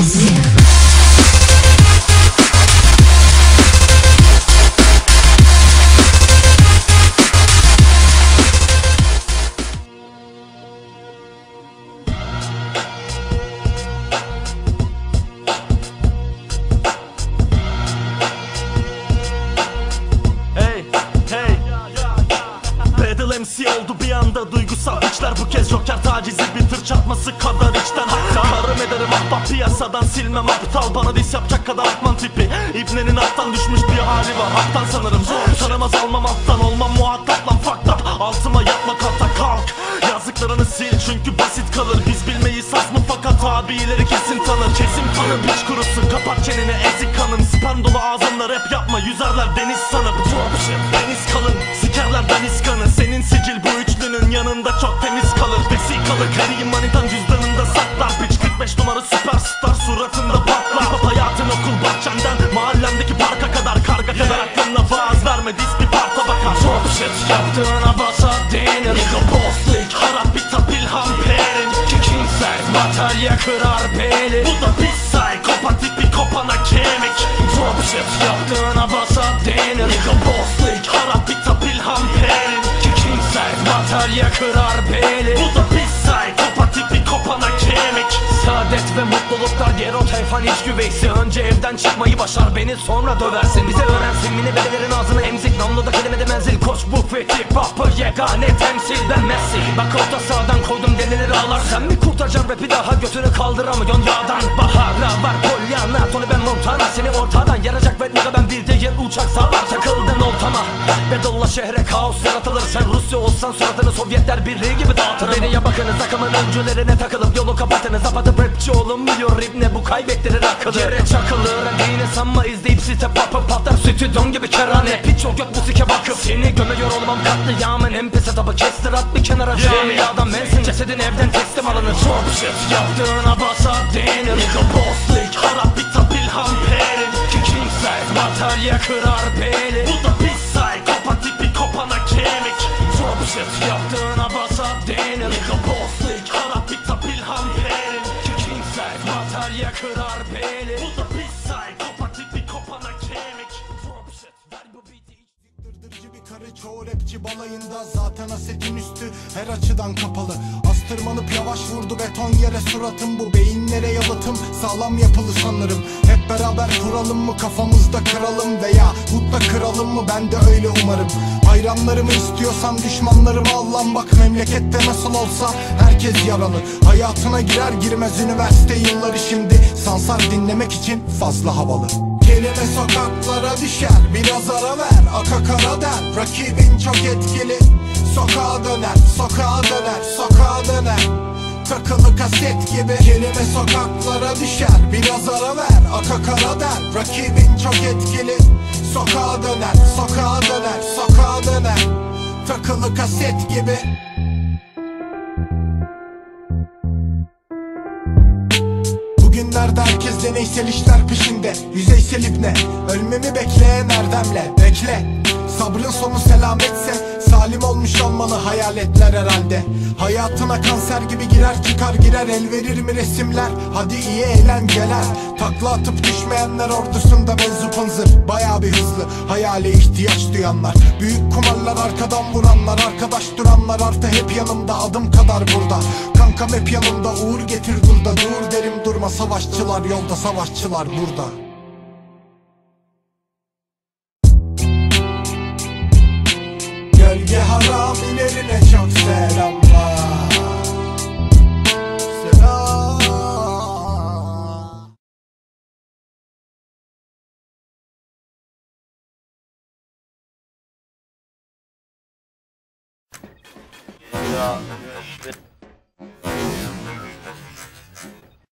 Yeah. MC oldu bir anda duygusal. İçler Bu kez joker tacizi bir tır çarpması kadar içten. Hatta Karım ederim ahbap piyasadan silmem. Aptal Bana dis yapacak kadar akman tipi. İbnenin alttan düşmüş bir hali var. Haktan sanırım Tanımaz almam alttan olmam muhatap lan. Up Altıma yapma kata kalk. Yazdıklarını sil çünkü basit kalır. Biz bilmeyiz has mı? Fakat abileri kesin tanır. Kesin tanır piç kurusun. Kapat çeneni ezik kanım Sperm dolu ağzımla rap yapma. Yüzerler deniz sanıp. Shit deniz kalın. Sikerler deniz kanı suratında patlar. Hip hayatın okul bahçenden Mahallemdeki parka kadar karga kadar. Aklına vaaz verme Dis bir parta bakar. Drop shit yaptığına basa denir Nigga bosslik harap bitap ilham perin King size batarya kırar beli Bu da bir psikopatik bir kopana kemik. Drop shit yaptığına basa denir Nigga bosslik harap bitap ilham perin King size batarya kırar beli Bu da bir Saadet ve mutluluklar Gero tayfan iç güveysi. Önce evden çıkmayı başar beni sonra döversin. Bize öğrensin mini belelerin ağzını emzik. Namluda kelimede menzil. Koç bu fethi Papı yegane temsil. Ben Messi. Bak orta sağdan koydum delileri ağlar. Sen mi kurtaracaksın rapi daha? Götünü kaldıramıyorsun yağdan Baharla var Pollyanna? Tony ben Montana. Seni ortadan yaracak ve ben bir değil uçak. Oltama Bedolla şehre kaos yaratılır. Sen Rusya olsan suratını Sovyetler Birliği gibi dağıtır. Beni ya bakınız akımın öncülerine takılıp yolu kapatınız Apatıp rapçi oğlum biliyor rip ne bu kaybettirir akıllı. Yere çakılır dini sanma izleyip site papı patlar. Stüdyon gibi kerane piç o gök musike bakıp. Seni gömüyor olmam katliamın en pis etabı Kestir at bir kenara. Camiadan bensin Cesedin evden teslim alınır. Çok shit yaptığına basa denir. Nigga bosslik harap bitap ilham perin. King size batarya kırar beli shit yaptığına basa denir. Nigga bosslik harap bitap ilham perin King size batarya kırar beli Bu da bir kopana kemik. Drop bu beat'i. Dırdırcı bir karı çoğu rapçi balayında Zaten asetin üstü her açıdan kapalı. Astırmalıp yavaş vurdu beton yere suratım. Bu beyinlere yalıtım? Sağlam yapılı sanırım. Hep beraber kuralım mı kafamızda kıralım Veya hutta kıralım mı? Ben de öyle umarım Hayranlarımı istiyorsan düşmanlarımı Allah'ım bak memlekette nasıl olsa herkes yaralı. Hayatına girer girmez üniversite yılları şimdi. Sansar dinlemek için fazla havalı. Kelime sokaklara düşer Biraz ara ver. Aka kara der Rakibin çok etkili. Sokağa döner Sokağa döner Sokağa döner. Takılı kaset gibi. Kelime sokaklara düşer Biraz ara ver. Aka kara der Rakibin çok etkili Sokağa döner Sokağa döner Sokağa döner. Takılı kaset gibi. Bugünlerde herkes deneysel işler peşinde. Yüzeysel ibne Ölmemi bekleyen erdemle. Bekle Sabrın sonu selametse Salim olmuş olmalı hayaletler herhalde Hayatına kanser gibi girer çıkar girer El verir mi resimler? Hadi iyi eğlenceler. Takla atıp düşmeyenler ordusunda menzup hınzır Baya bir hızlı hayale ihtiyaç duyanlar. Büyük kumarlar arkadan vuranlar Arkadaş duranlar artı hep yanımda adım kadar burada. Kankam hep yanımda uğur getir dur da Dur derim durma savaşçılar yolda savaşçılar burada. Gölge haramilerine çok selamlar が。